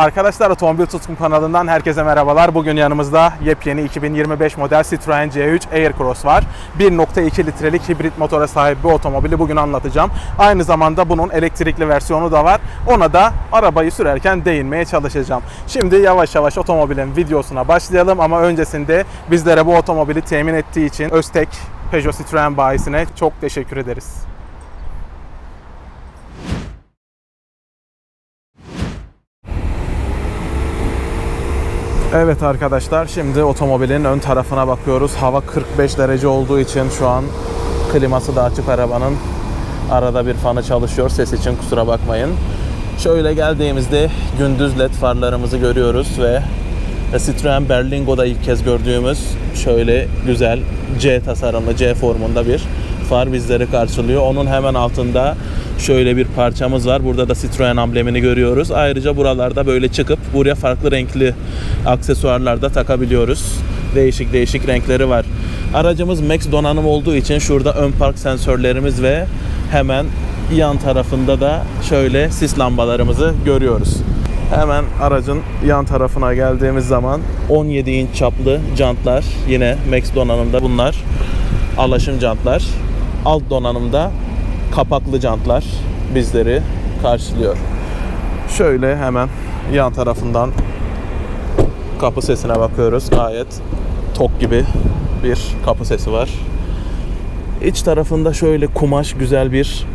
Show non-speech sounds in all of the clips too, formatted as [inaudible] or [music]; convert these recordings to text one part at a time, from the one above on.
Arkadaşlar Otomobil Tutkum kanalından herkese merhabalar. Bugün yanımızda yepyeni 2025 model Citroen C3 Aircross var. 1.2 litrelik hibrit motora sahip bir otomobili bugün anlatacağım. Aynı zamanda bunun elektrikli versiyonu da var. Ona da arabayı sürerken değinmeye çalışacağım. Şimdi yavaş yavaş otomobilin videosuna başlayalım ama öncesinde bizlere bu otomobili temin ettiği için Öztek Peugeot Citroen bayisine çok teşekkür ederiz. Evet arkadaşlar şimdi otomobilin ön tarafına bakıyoruz. Hava 45 derece olduğu için şu an kliması da açık arabanın. Arada bir fanı çalışıyor. Ses için kusura bakmayın. Şöyle geldiğimizde gündüz led farlarımızı görüyoruz ve Citroen Berlingo'da ilk kez gördüğümüz şöyle güzel C tasarımlı C formunda bir far bizleri karşılıyor. Onun hemen altında şöyle bir parçamız var. Burada da Citroen amblemini görüyoruz. Ayrıca buralarda böyle çıkıp buraya farklı renkli aksesuarlar da takabiliyoruz. Değişik değişik renkleri var. Aracımız Max donanım olduğu için şurada ön park sensörlerimiz ve hemen yan tarafında da şöyle sis lambalarımızı görüyoruz. Hemen aracın yan tarafına geldiğimiz zaman 17 inç çaplı jantlar yine Max donanımda bunlar alaşım jantlar. Alt donanımda kapaklı jantlar bizleri karşılıyor. Şöyle hemen yan tarafından kapı sesine bakıyoruz. Gayet tok gibi bir kapı sesi var. İç tarafında şöyle kumaş güzel bir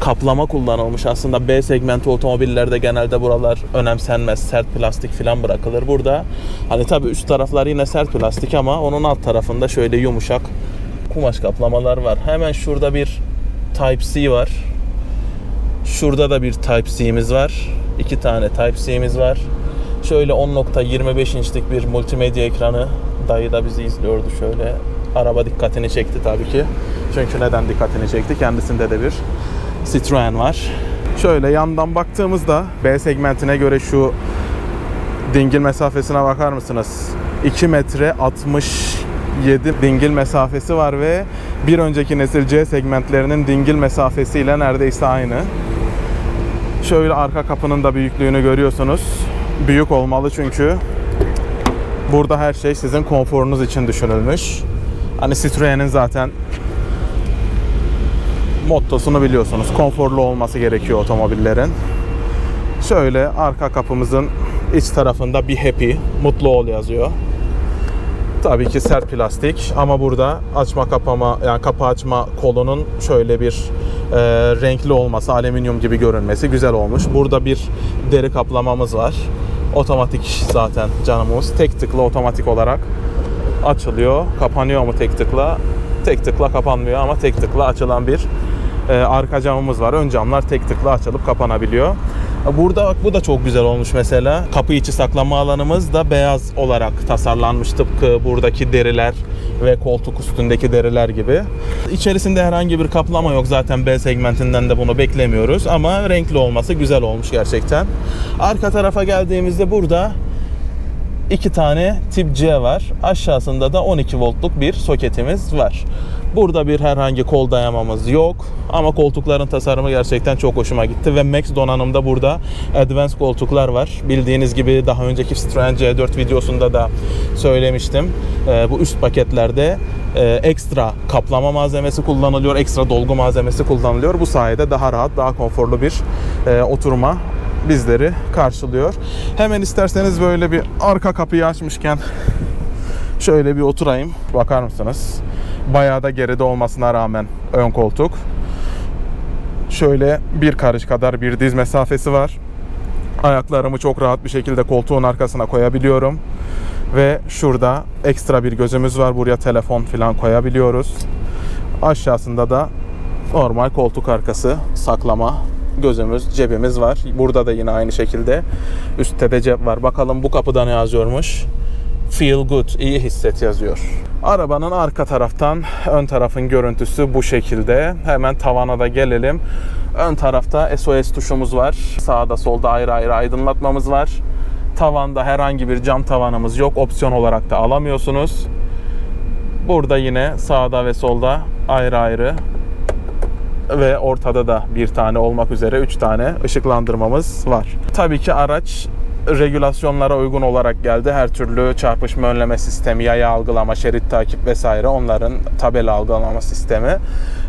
kaplama kullanılmış. Aslında B segmenti otomobillerde genelde buralar önemsenmez. Sert plastik falan bırakılır. Burada hani tabii üst taraflar yine sert plastik ama onun alt tarafında şöyle yumuşak kumaş kaplamalar var. Hemen şurada bir Type-C var. Şurada da bir Type-C'miz var. İki tane Type-C'miz var. Şöyle 10.25 inçlik bir multimedya ekranı. Dayı da bizi izliyordu şöyle. Araba dikkatini çekti tabii ki. Çünkü neden dikkatini çekti? Kendisinde de bir Citroen var. Şöyle yandan baktığımızda B segmentine göre şu dingil mesafesine bakar mısınız? 2 metre 67 dingil mesafesi var ve bir önceki nesil C segmentlerinin dingil mesafesiyle neredeyse aynı. Şöyle arka kapının da büyüklüğünü görüyorsunuz. Büyük olmalı çünkü burada her şey sizin konforunuz için düşünülmüş. Hani Citroen'in zaten mottosunu biliyorsunuz. Konforlu olması gerekiyor otomobillerin. Şöyle arka kapımızın iç tarafında bir happy, mutlu ol yazıyor. Tabii ki sert plastik ama burada açma kapama yani kapı açma kolunun şöyle bir e, renkli olması, alüminyum gibi görünmesi güzel olmuş. Burada bir deri kaplamamız var. Otomatik zaten canımız. Tek tıkla otomatik olarak açılıyor. Kapanıyor mu tek tıkla? Tek tıkla kapanmıyor ama tek tıkla açılan bir e, arka camımız var. Ön camlar tek tıkla açılıp kapanabiliyor. Burada bak bu da çok güzel olmuş mesela. Kapı içi saklama alanımız da beyaz olarak tasarlanmış tıpkı buradaki deriler ve koltuk üstündeki deriler gibi. İçerisinde herhangi bir kaplama yok zaten B segmentinden de bunu beklemiyoruz ama renkli olması güzel olmuş gerçekten. Arka tarafa geldiğimizde burada iki tane tip C var. Aşağısında da 12 voltluk bir soketimiz var. Burada bir herhangi kol dayamamız yok. Ama koltukların tasarımı gerçekten çok hoşuma gitti. Ve Max donanımda burada Advanced koltuklar var. Bildiğiniz gibi daha önceki Citroen C4 videosunda da söylemiştim. Ee, bu üst paketlerde e, ekstra kaplama malzemesi kullanılıyor. Ekstra dolgu malzemesi kullanılıyor. Bu sayede daha rahat, daha konforlu bir e, oturma bizleri karşılıyor. Hemen isterseniz böyle bir arka kapıyı açmışken şöyle bir oturayım. Bakar mısınız? Bayağı da geride olmasına rağmen ön koltuk. Şöyle bir karış kadar bir diz mesafesi var. Ayaklarımı çok rahat bir şekilde koltuğun arkasına koyabiliyorum. Ve şurada ekstra bir gözümüz var. Buraya telefon falan koyabiliyoruz. Aşağısında da normal koltuk arkası saklama gözümüz, cebimiz var. Burada da yine aynı şekilde üstte de cep var. Bakalım bu kapıda ne yazıyormuş? Feel good, iyi hisset yazıyor. Arabanın arka taraftan ön tarafın görüntüsü bu şekilde. Hemen tavana da gelelim. Ön tarafta SOS tuşumuz var. Sağda solda ayrı ayrı aydınlatmamız var. Tavanda herhangi bir cam tavanımız yok. Opsiyon olarak da alamıyorsunuz. Burada yine sağda ve solda ayrı ayrı ve ortada da bir tane olmak üzere 3 tane ışıklandırmamız var. Tabii ki araç regülasyonlara uygun olarak geldi. Her türlü çarpışma önleme sistemi, yaya algılama, şerit takip vesaire onların tabela algılama sistemi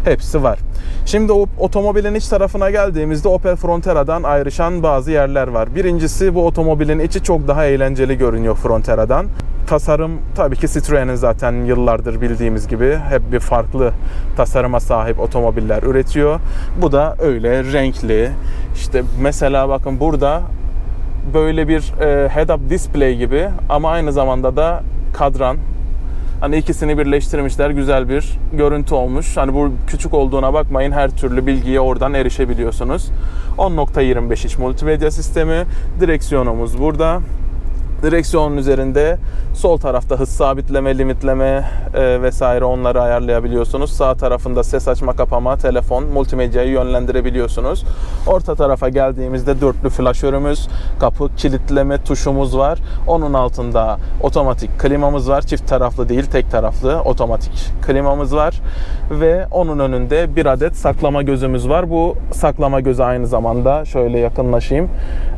hepsi var. Şimdi o otomobilin iç tarafına geldiğimizde Opel Frontera'dan ayrışan bazı yerler var. Birincisi bu otomobilin içi çok daha eğlenceli görünüyor Frontera'dan. Tasarım tabii ki Citroen'in zaten yıllardır bildiğimiz gibi hep bir farklı tasarıma sahip otomobiller üretiyor. Bu da öyle renkli. İşte mesela bakın burada böyle bir e, head-up display gibi ama aynı zamanda da kadran. Hani ikisini birleştirmişler. Güzel bir görüntü olmuş. Hani bu küçük olduğuna bakmayın. Her türlü bilgiye oradan erişebiliyorsunuz. 10.25 inç multimedya sistemi. Direksiyonumuz burada. Direksiyonun üzerinde sol tarafta hız sabitleme, limitleme e, vesaire onları ayarlayabiliyorsunuz. Sağ tarafında ses açma kapama, telefon, multimedyayı yönlendirebiliyorsunuz. Orta tarafa geldiğimizde dörtlü flaşörümüz, kapı kilitleme tuşumuz var. Onun altında otomatik klimamız var. Çift taraflı değil, tek taraflı otomatik klimamız var. Ve onun önünde bir adet saklama gözümüz var. Bu saklama gözü aynı zamanda şöyle yakınlaşayım.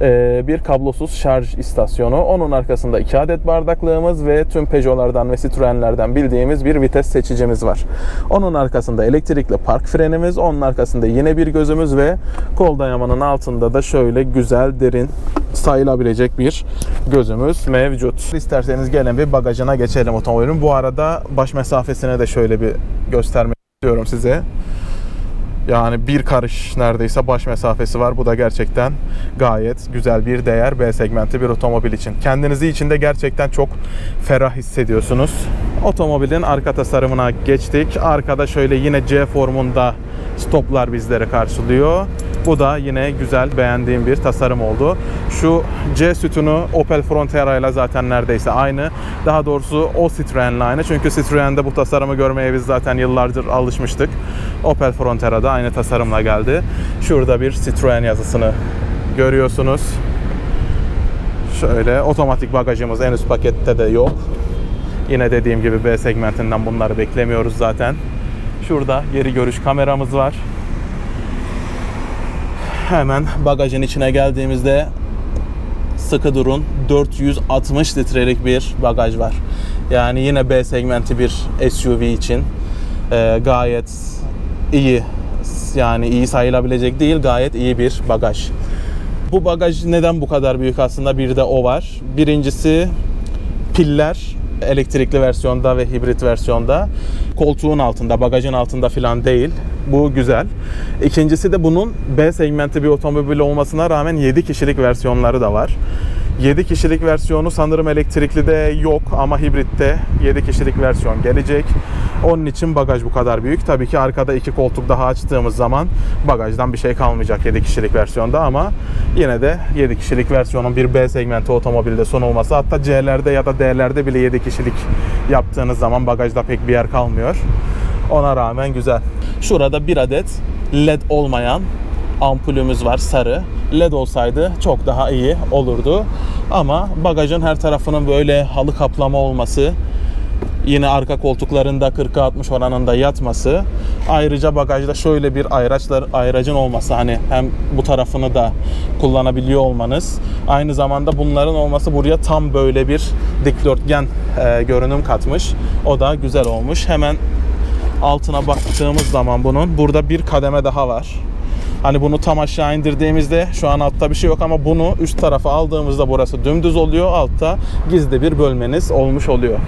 e, bir kablosuz şarj istasyonu. Onun arkasında iki adet bardaklığımız ve tüm Peugeot'lardan ve Citroen'lerden bildiğimiz bir vites seçicimiz var. Onun arkasında elektrikli park frenimiz, onun arkasında yine bir gözümüz ve kol dayamanın altında da şöyle güzel derin sayılabilecek bir gözümüz mevcut. İsterseniz gelin bir bagajına geçelim otomobilin. Bu arada baş mesafesine de şöyle bir göstermek istiyorum size. Yani bir karış neredeyse baş mesafesi var. Bu da gerçekten gayet güzel bir değer B segmenti bir otomobil için. Kendinizi içinde gerçekten çok ferah hissediyorsunuz. Otomobilin arka tasarımına geçtik. Arkada şöyle yine C formunda stoplar bizleri karşılıyor. Bu da yine güzel beğendiğim bir tasarım oldu. Şu C sütunu Opel Frontera ile zaten neredeyse aynı. Daha doğrusu o Citroen'le aynı. Çünkü Citroen'de bu tasarımı görmeye biz zaten yıllardır alışmıştık. Opel Frontera'da aynı tasarımla geldi. Şurada bir Citroen yazısını görüyorsunuz. Şöyle otomatik bagajımız en üst pakette de yok. Yine dediğim gibi B segmentinden bunları beklemiyoruz zaten. Şurada geri görüş kameramız var. Hemen bagajın içine geldiğimizde sıkı durun 460 litrelik bir bagaj var. Yani yine B segmenti bir SUV için e, gayet iyi yani iyi sayılabilecek değil gayet iyi bir bagaj. Bu bagaj neden bu kadar büyük aslında bir de o var. Birincisi piller elektrikli versiyonda ve hibrit versiyonda koltuğun altında, bagajın altında falan değil. Bu güzel. İkincisi de bunun B segmenti bir otomobil olmasına rağmen 7 kişilik versiyonları da var. 7 kişilik versiyonu sanırım elektrikli de yok ama hibritte 7 kişilik versiyon gelecek. Onun için bagaj bu kadar büyük. Tabii ki arkada iki koltuk daha açtığımız zaman bagajdan bir şey kalmayacak 7 kişilik versiyonda ama yine de 7 kişilik versiyonun bir B segmenti otomobilde sunulması hatta C'lerde ya da D'lerde bile 7 kişilik yaptığınız zaman bagajda pek bir yer kalmıyor. Ona rağmen güzel. Şurada bir adet LED olmayan ampulümüz var sarı. LED olsaydı çok daha iyi olurdu. Ama bagajın her tarafının böyle halı kaplama olması, yine arka koltuklarında 40'a 60 oranında yatması, ayrıca bagajda şöyle bir ayraçlar ayracın olması hani hem bu tarafını da kullanabiliyor olmanız, aynı zamanda bunların olması buraya tam böyle bir dikdörtgen e, görünüm katmış. O da güzel olmuş. Hemen altına baktığımız zaman bunun burada bir kademe daha var. Hani bunu tam aşağı indirdiğimizde şu an altta bir şey yok ama bunu üst tarafa aldığımızda burası dümdüz oluyor. Altta gizli bir bölmeniz olmuş oluyor.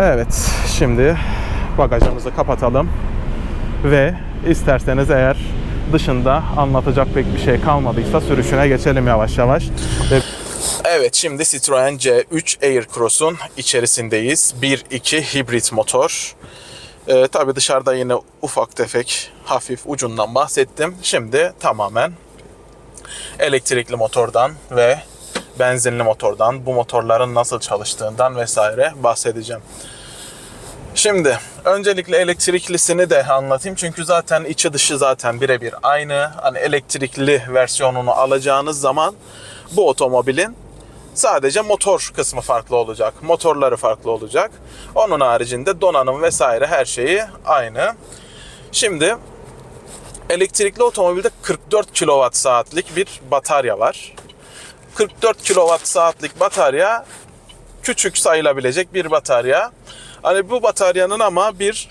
Evet, şimdi bagajımızı kapatalım ve isterseniz eğer dışında anlatacak pek bir şey kalmadıysa sürüşüne geçelim yavaş yavaş. Ve Evet şimdi Citroen C3 Aircross'un içerisindeyiz. 1.2 hibrit motor. Ee, tabii dışarıda yine ufak tefek hafif ucundan bahsettim. Şimdi tamamen elektrikli motordan ve benzinli motordan, bu motorların nasıl çalıştığından vesaire bahsedeceğim. Şimdi öncelikle elektriklisini de anlatayım çünkü zaten içi dışı zaten birebir aynı. Hani elektrikli versiyonunu alacağınız zaman bu otomobilin sadece motor kısmı farklı olacak. Motorları farklı olacak. Onun haricinde donanım vesaire her şeyi aynı. Şimdi Elektrikli otomobilde 44 kWh saatlik bir batarya var. 44 kWh saatlik batarya küçük sayılabilecek bir batarya. Hani bu bataryanın ama bir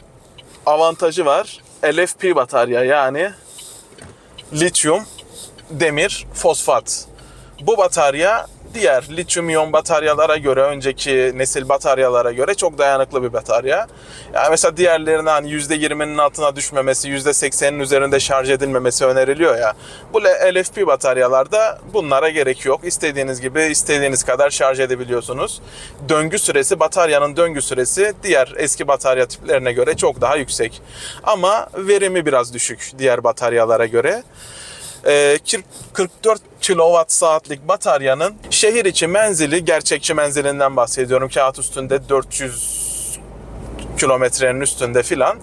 avantajı var. LFP batarya yani lityum demir fosfat. Bu batarya diğer lityum iyon bataryalara göre, önceki nesil bataryalara göre çok dayanıklı bir batarya. Yani mesela diğerlerine hani %20'nin altına düşmemesi, %80'in üzerinde şarj edilmemesi öneriliyor ya. Bu LFP bataryalarda bunlara gerek yok. İstediğiniz gibi, istediğiniz kadar şarj edebiliyorsunuz. Döngü süresi, bataryanın döngü süresi diğer eski batarya tiplerine göre çok daha yüksek. Ama verimi biraz düşük diğer bataryalara göre. Ee, 44 kilowatt saatlik bataryanın şehir içi menzili, gerçekçi menzilinden bahsediyorum. Kağıt üstünde 400 kilometrenin üstünde filan.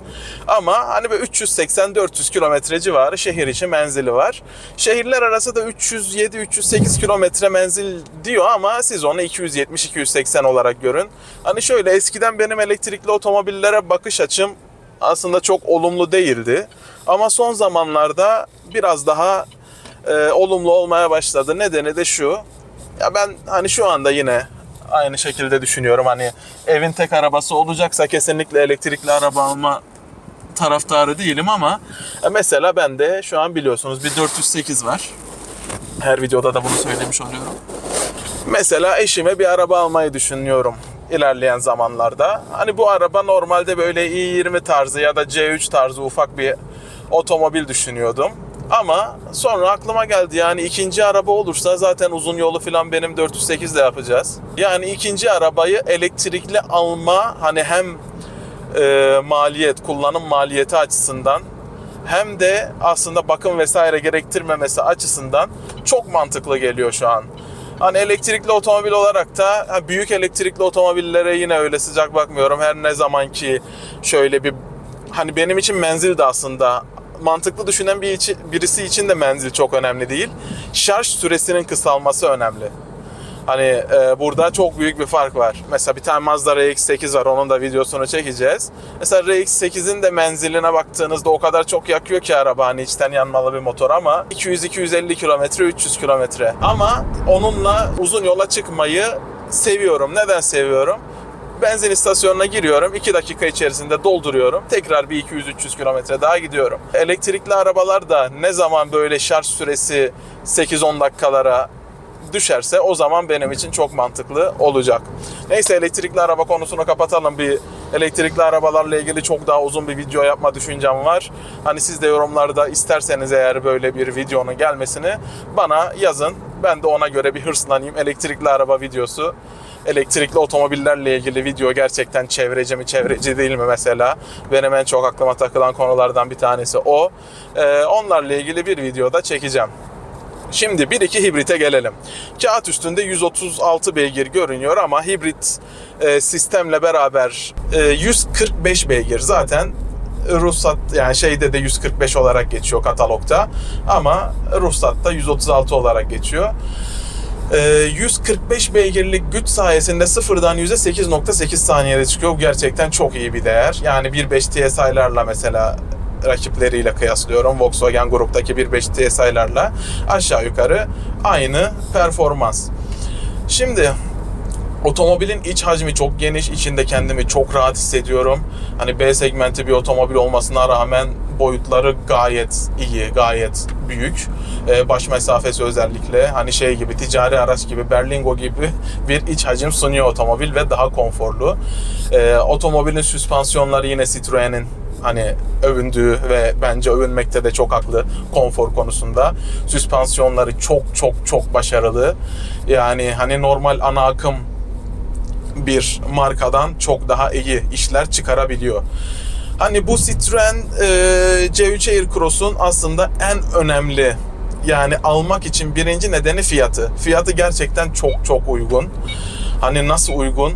Ama hani böyle 380-400 kilometre civarı şehir içi menzili var. Şehirler arası da 307-308 kilometre menzil diyor ama siz onu 270-280 olarak görün. Hani şöyle eskiden benim elektrikli otomobillere bakış açım aslında çok olumlu değildi. Ama son zamanlarda biraz daha e, olumlu olmaya başladı. Nedeni de şu. Ya ben hani şu anda yine aynı şekilde düşünüyorum. Hani evin tek arabası olacaksa kesinlikle elektrikli araba alma taraftarı değilim ama e, mesela bende şu an biliyorsunuz bir 408 var. Her videoda da bunu söylemiş oluyorum. Mesela eşime bir araba almayı düşünüyorum ilerleyen zamanlarda. Hani bu araba normalde böyle i20 tarzı ya da C3 tarzı ufak bir otomobil düşünüyordum. Ama sonra aklıma geldi yani ikinci araba olursa zaten uzun yolu falan benim 408 de yapacağız. Yani ikinci arabayı elektrikli alma hani hem e, maliyet, kullanım maliyeti açısından hem de aslında bakım vesaire gerektirmemesi açısından çok mantıklı geliyor şu an. Hani elektrikli otomobil olarak da büyük elektrikli otomobillere yine öyle sıcak bakmıyorum. Her ne zaman ki şöyle bir hani benim için menzil de aslında mantıklı düşünen bir içi, birisi için de menzil çok önemli değil. Şarj süresinin kısalması önemli. Hani e, burada çok büyük bir fark var. Mesela bir tane Mazda RX-8 var. Onun da videosunu çekeceğiz. Mesela RX-8'in de menziline baktığınızda o kadar çok yakıyor ki araba. Hani içten yanmalı bir motor ama 200-250 kilometre, 300 kilometre. Ama onunla uzun yola çıkmayı seviyorum. Neden seviyorum? Benzin istasyonuna giriyorum. 2 dakika içerisinde dolduruyorum. Tekrar bir 200-300 kilometre daha gidiyorum. Elektrikli arabalar da ne zaman böyle şarj süresi 8-10 dakikalara düşerse o zaman benim için çok mantıklı olacak. Neyse elektrikli araba konusunu kapatalım. Bir elektrikli arabalarla ilgili çok daha uzun bir video yapma düşüncem var. Hani siz de yorumlarda isterseniz eğer böyle bir videonun gelmesini bana yazın. Ben de ona göre bir hırslanayım. Elektrikli araba videosu elektrikli otomobillerle ilgili video gerçekten çevreci mi çevreci değil mi mesela benim en çok aklıma takılan konulardan bir tanesi o. Ee, onlarla ilgili bir videoda çekeceğim. Şimdi bir iki hibrite gelelim. Kağıt üstünde 136 beygir görünüyor ama hibrit e, sistemle beraber e, 145 beygir zaten ruhsat yani şeyde de 145 olarak geçiyor katalogda ama ruhsatta 136 olarak geçiyor. 145 beygirlik güç sayesinde sıfırdan 100'e 8.8 saniyede çıkıyor. Bu gerçekten çok iyi bir değer. Yani 1.5 TSI'larla mesela rakipleriyle kıyaslıyorum. Volkswagen gruptaki 1.5 TSI'larla aşağı yukarı aynı performans. Şimdi Otomobilin iç hacmi çok geniş, içinde kendimi çok rahat hissediyorum. Hani B segmenti bir otomobil olmasına rağmen boyutları gayet iyi, gayet büyük. Ee, baş mesafesi özellikle hani şey gibi ticari araç gibi Berlingo gibi bir iç hacim sunuyor otomobil ve daha konforlu. Ee, otomobilin süspansiyonları yine Citroen'in hani övündüğü ve bence övünmekte de çok haklı konfor konusunda. Süspansiyonları çok çok çok başarılı. Yani hani normal ana akım bir markadan çok daha iyi işler çıkarabiliyor. Hani bu Citroen e, C3 Aircross'un aslında en önemli yani almak için birinci nedeni fiyatı. Fiyatı gerçekten çok çok uygun. Hani nasıl uygun?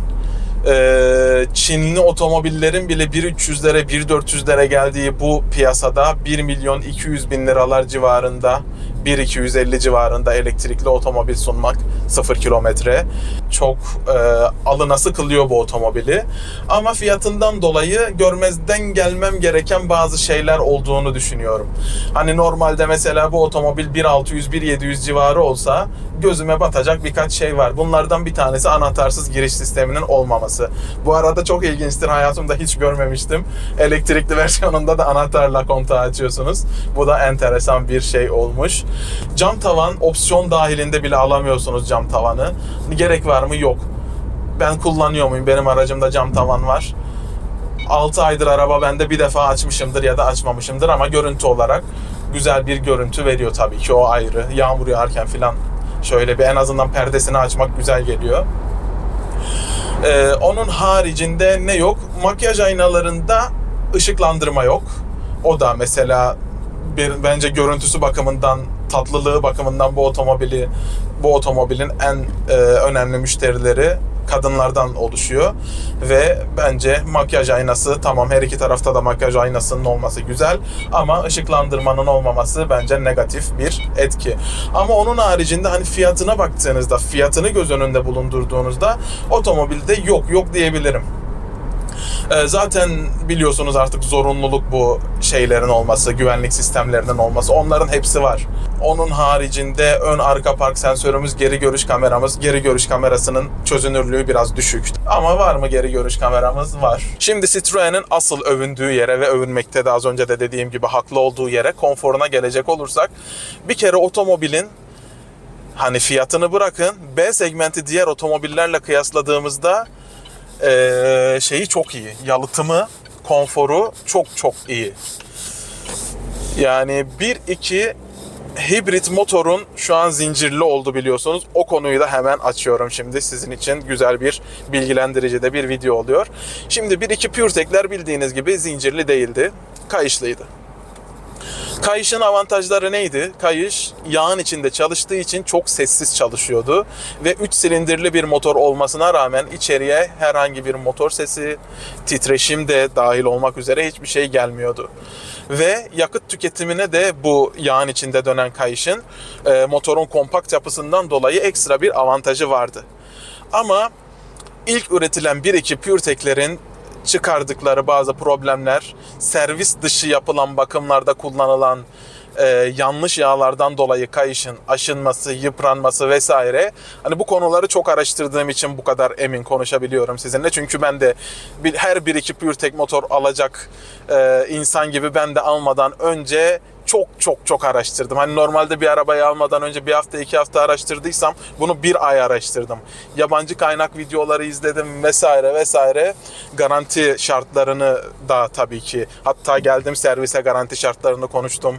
Ee, Çinli otomobillerin bile 1.300'lere 1.400'lere geldiği bu piyasada 1 milyon 200 bin liralar civarında 1-250 civarında elektrikli otomobil sunmak 0 kilometre çok e, alınası kılıyor bu otomobili. Ama fiyatından dolayı görmezden gelmem gereken bazı şeyler olduğunu düşünüyorum. Hani normalde mesela bu otomobil 1.600-1.700 civarı olsa gözüme batacak birkaç şey var. Bunlardan bir tanesi anahtarsız giriş sisteminin olmaması. Bu arada çok ilginçtir. Hayatımda hiç görmemiştim. Elektrikli [laughs] versiyonunda da anahtarla kontağı açıyorsunuz. Bu da enteresan bir şey olmuş. Cam tavan opsiyon dahilinde bile alamıyorsunuz cam tavanı. Gerek var mı? Yok. Ben kullanıyor muyum? Benim aracımda cam tavan var. 6 aydır araba bende bir defa açmışımdır ya da açmamışımdır ama görüntü olarak güzel bir görüntü veriyor tabii ki o ayrı. Yağmur yağarken filan şöyle bir en azından perdesini açmak güzel geliyor. Ee, onun haricinde ne yok? Makyaj aynalarında ışıklandırma yok. O da mesela bir, bence görüntüsü bakımından, tatlılığı bakımından bu otomobili bu otomobilin en e, önemli müşterileri kadınlardan oluşuyor ve bence makyaj aynası tamam her iki tarafta da makyaj aynasının olması güzel ama ışıklandırmanın olmaması bence negatif bir etki. Ama onun haricinde hani fiyatına baktığınızda, fiyatını göz önünde bulundurduğunuzda otomobilde yok yok diyebilirim. Ee, Zaten biliyorsunuz artık zorunluluk bu şeylerin olması, güvenlik sistemlerinin olması. Onların hepsi var. Onun haricinde ön arka park sensörümüz, geri görüş kameramız, geri görüş kamerasının çözünürlüğü biraz düşük. Ama var mı geri görüş kameramız? Var. Şimdi Citroen'in asıl övündüğü yere ve övünmekte de az önce de dediğim gibi haklı olduğu yere konforuna gelecek olursak bir kere otomobilin hani fiyatını bırakın B segmenti diğer otomobillerle kıyasladığımızda ee, şeyi çok iyi. Yalıtımı, konforu çok çok iyi. Yani 1-2 hibrit motorun şu an zincirli oldu biliyorsunuz. O konuyu da hemen açıyorum şimdi. Sizin için güzel bir bilgilendirici de bir video oluyor. Şimdi 1-2 PureTech'ler bildiğiniz gibi zincirli değildi. Kayışlıydı. Kayışın avantajları neydi? Kayış yağın içinde çalıştığı için çok sessiz çalışıyordu ve 3 silindirli bir motor olmasına rağmen içeriye herhangi bir motor sesi, titreşim de dahil olmak üzere hiçbir şey gelmiyordu. Ve yakıt tüketimine de bu yağın içinde dönen kayışın e, motorun kompakt yapısından dolayı ekstra bir avantajı vardı. Ama ilk üretilen 1-2 PureTech'lerin çıkardıkları bazı problemler, servis dışı yapılan bakımlarda kullanılan e, yanlış yağlardan dolayı kayışın aşınması, yıpranması vesaire. Hani bu konuları çok araştırdığım için bu kadar emin konuşabiliyorum sizinle. Çünkü ben de bir, her bir iki PureTech motor alacak e, insan gibi ben de almadan önce çok çok çok araştırdım. Hani normalde bir arabayı almadan önce bir hafta iki hafta araştırdıysam bunu bir ay araştırdım. Yabancı kaynak videoları izledim vesaire vesaire. Garanti şartlarını da tabii ki hatta geldim servise garanti şartlarını konuştum.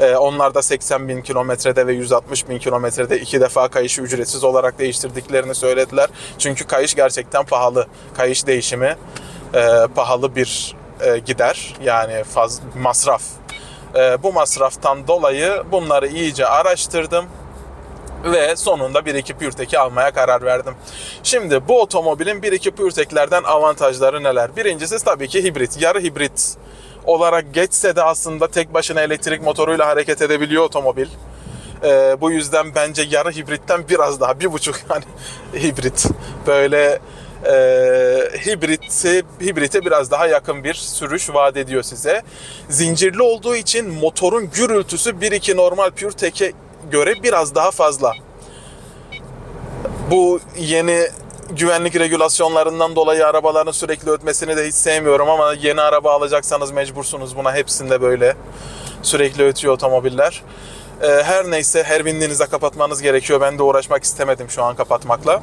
Ee, onlar da 80 bin kilometrede ve 160 bin kilometrede iki defa kayışı ücretsiz olarak değiştirdiklerini söylediler. Çünkü kayış gerçekten pahalı. Kayış değişimi e, pahalı bir e, gider yani faz masraf e, bu masraftan dolayı bunları iyice araştırdım ve sonunda 1-2 PureTech'i almaya karar verdim. Şimdi bu otomobilin 1-2 PureTech'lerden avantajları neler? Birincisi tabii ki hibrit, yarı hibrit olarak geçse de aslında tek başına elektrik motoruyla hareket edebiliyor otomobil. Ee, bu yüzden bence yarı hibritten biraz daha bir buçuk yani [laughs] hibrit böyle e, hibriti, hibrite biraz daha yakın bir sürüş vaat ediyor size. Zincirli olduğu için motorun gürültüsü 1-2 normal PureTech'e göre biraz daha fazla. Bu yeni güvenlik regülasyonlarından dolayı arabaların sürekli ötmesini de hiç sevmiyorum ama yeni araba alacaksanız mecbursunuz buna hepsinde böyle sürekli ötüyor otomobiller. Ee, her neyse her bindiğinizde kapatmanız gerekiyor. Ben de uğraşmak istemedim şu an kapatmakla.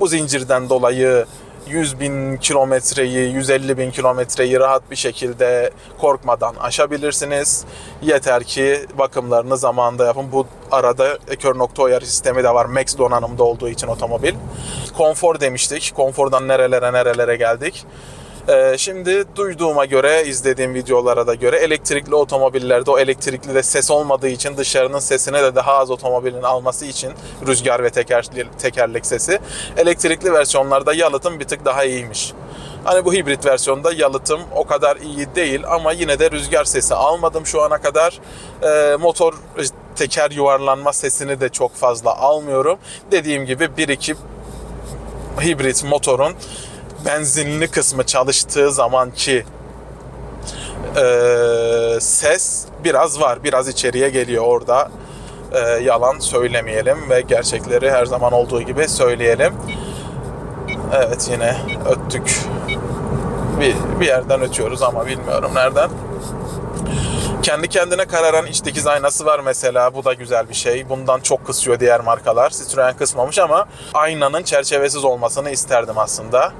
Bu zincirden dolayı 100 bin kilometreyi, 150 bin kilometreyi rahat bir şekilde korkmadan aşabilirsiniz. Yeter ki bakımlarını zamanında yapın. Bu arada kör nokta uyarı sistemi de var. Max donanımda olduğu için otomobil. Konfor demiştik. Konfordan nerelere nerelere geldik. Ee, şimdi duyduğuma göre, izlediğim videolara da göre elektrikli otomobillerde o elektrikli de ses olmadığı için dışarının sesine de daha az otomobilin alması için rüzgar ve teker, tekerlek sesi elektrikli versiyonlarda yalıtım bir tık daha iyiymiş. Hani bu hibrit versiyonda yalıtım o kadar iyi değil ama yine de rüzgar sesi almadım şu ana kadar. Ee, motor teker yuvarlanma sesini de çok fazla almıyorum. Dediğim gibi 1-2 hibrit motorun benzinli kısmı çalıştığı zamanki e, ses biraz var. Biraz içeriye geliyor orada. E, yalan söylemeyelim ve gerçekleri her zaman olduğu gibi söyleyelim. Evet yine öttük. Bir, bir yerden ötüyoruz ama bilmiyorum nereden. Kendi kendine kararan iç dikiz aynası var mesela. Bu da güzel bir şey. Bundan çok kısıyor diğer markalar. Citroen kısmamış ama aynanın çerçevesiz olmasını isterdim aslında.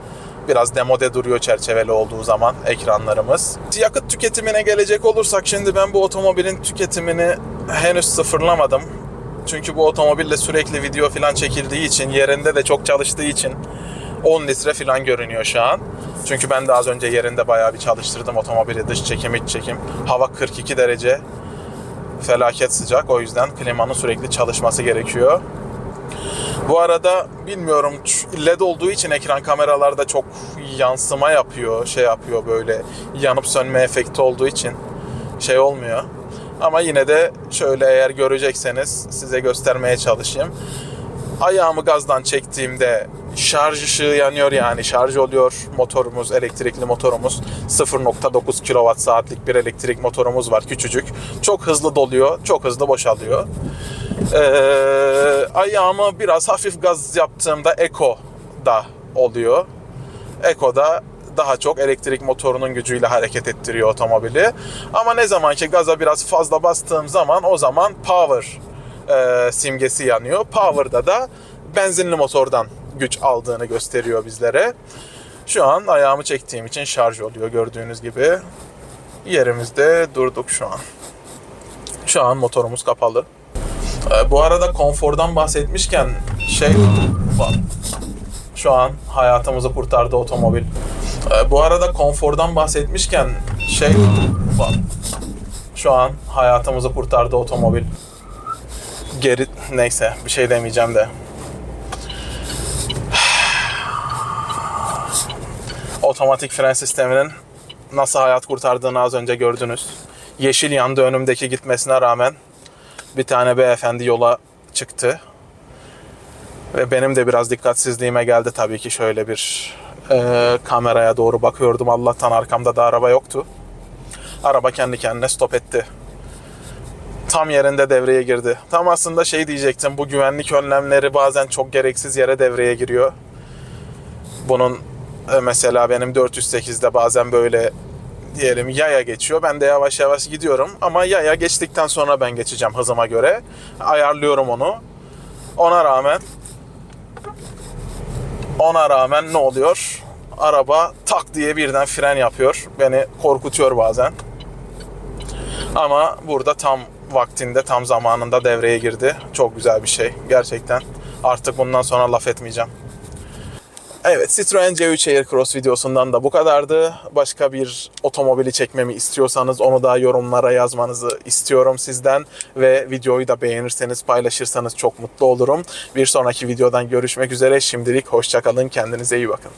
Biraz demode duruyor çerçeveli olduğu zaman ekranlarımız. Yakıt tüketimine gelecek olursak şimdi ben bu otomobilin tüketimini henüz sıfırlamadım. Çünkü bu otomobille sürekli video falan çekildiği için, yerinde de çok çalıştığı için 10 litre falan görünüyor şu an. Çünkü ben de az önce yerinde bayağı bir çalıştırdım otomobili dış çekim iç çekim. Hava 42 derece felaket sıcak o yüzden klimanın sürekli çalışması gerekiyor. Bu arada bilmiyorum led olduğu için ekran kameralarda çok yansıma yapıyor, şey yapıyor böyle yanıp sönme efekti olduğu için şey olmuyor. Ama yine de şöyle eğer görecekseniz size göstermeye çalışayım. Ayağımı gazdan çektiğimde şarj ışığı yanıyor yani şarj oluyor motorumuz, elektrikli motorumuz. 0.9 kWh saatlik bir elektrik motorumuz var küçücük. Çok hızlı doluyor, çok hızlı boşalıyor. Ee, ayağımı biraz hafif gaz yaptığımda Eco da oluyor. Eco'da daha çok elektrik motorunun gücüyle hareket ettiriyor otomobili. Ama ne zaman ki gaza biraz fazla bastığım zaman o zaman power e, simgesi yanıyor. Power'da da benzinli motordan güç aldığını gösteriyor bizlere. Şu an ayağımı çektiğim için şarj oluyor gördüğünüz gibi. Yerimizde durduk şu an. Şu an motorumuz kapalı. E, bu arada konfordan bahsetmişken şey şu an hayatımızı kurtardı otomobil. E, bu arada konfordan bahsetmişken şey şu an hayatımızı kurtardı otomobil. Geri neyse bir şey demeyeceğim de. Otomatik fren sisteminin nasıl hayat kurtardığını az önce gördünüz. Yeşil yandı önümdeki gitmesine rağmen bir tane beyefendi yola çıktı. Ve benim de biraz dikkatsizliğime geldi tabii ki şöyle bir e, kameraya doğru bakıyordum. Allah'tan arkamda da araba yoktu. Araba kendi kendine stop etti. Tam yerinde devreye girdi. Tam aslında şey diyecektim. Bu güvenlik önlemleri bazen çok gereksiz yere devreye giriyor. Bunun e, mesela benim 408'de bazen böyle diyelim yaya geçiyor. Ben de yavaş yavaş gidiyorum ama yaya geçtikten sonra ben geçeceğim hızıma göre. Ayarlıyorum onu. Ona rağmen ona rağmen ne oluyor? Araba tak diye birden fren yapıyor. Beni korkutuyor bazen. Ama burada tam vaktinde, tam zamanında devreye girdi. Çok güzel bir şey gerçekten. Artık bundan sonra laf etmeyeceğim. Evet Citroen C3 Aircross videosundan da bu kadardı. Başka bir otomobili çekmemi istiyorsanız onu da yorumlara yazmanızı istiyorum sizden. Ve videoyu da beğenirseniz paylaşırsanız çok mutlu olurum. Bir sonraki videodan görüşmek üzere. Şimdilik hoşçakalın kendinize iyi bakın.